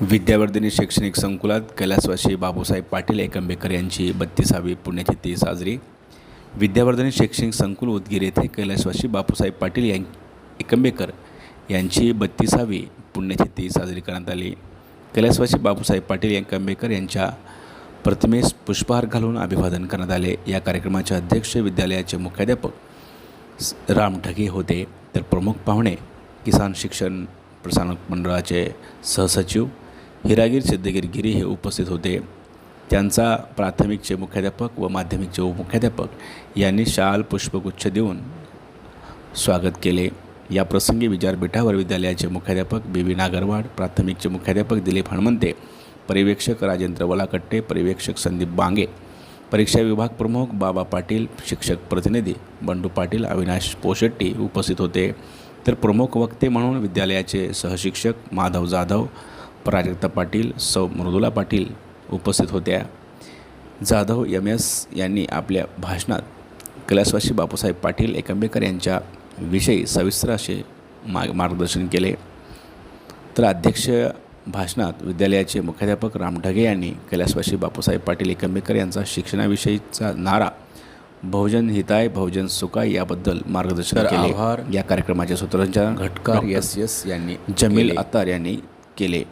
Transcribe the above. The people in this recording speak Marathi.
विद्यावर्धिनी शैक्षणिक संकुलात कैलासवासी बाबूसाहेब पाटील एकंबेकर यांची बत्तीसावी पुण्यतिथी साजरी. विद्यावर्धिनी शैक्षणिक संकुल उदगीर येथे कैलासवासी बापूसाहेब पाटील यां एकंबेकर यांची बत्तीसावी पुण्यतिथी साजरी करण्यात आली. कैलासवासी बापूसाहेब पाटील एकंबेकर यांच्या प्रतिमेस पुष्पहार घालून अभिवादन करण्यात आले. या कार्यक्रमाचे अध्यक्ष विद्यालयाचे मुख्याध्यापक राम ढगे होते. तर प्रमुख पाहुणे किसान शिक्षण प्रसारक मंडळाचे सहसचिव हिरागीर सिद्धगिर गिरी हे उपस्थित होते. त्यांचा प्राथमिकचे मुख्याध्यापक व माध्यमिकचे उपमुख्याध्यापक यांनी शाल पुष्पगुच्छ देऊन स्वागत केले. या प्रसंगी विचारपीठावर विद्यालयाचे मुख्याध्यापक बी बी नागरवाड प्राथमिकचे मुख्याध्यापक दिलीप हणमंते पर्यवेक्षक राजेंद्र वलाकट्टे पर्यवेक्षक संदीप बांगे परीक्षा विभाग प्रमुख बाबा पाटील शिक्षक प्रतिनिधी बंडू पाटील अविनाश पोशेट्टी उपस्थित होते. तर प्रमुख वक्ते म्हणून विद्यालयाचे सहशिक्षक माधव जाधव प्राजक्ता पाटील सौ मृदुला पाटील उपस्थित होत्या. जाधव एम एस यांनी आपल्या भाषणात कैलासवासी बापूसाहेब पाटील एकंबेकर यांच्या विषयी सविस्तर असे मा मार्गदर्शन केले. तर अध्यक्ष भाषणात विद्यालयाचे मुख्याध्यापक राम ढगे यांनी कैलासवासी बापूसाहेब पाटील एकंबेकर यांचा शिक्षणाविषयीचा नारा बहुजन हिताय बहुजन सुखाय याबद्दल मार्गदर्शन केले. या कार्यक्रमाचे सूत्रसंचालन घटकार एस एस यांनी जमील अत्तार यांनी केले.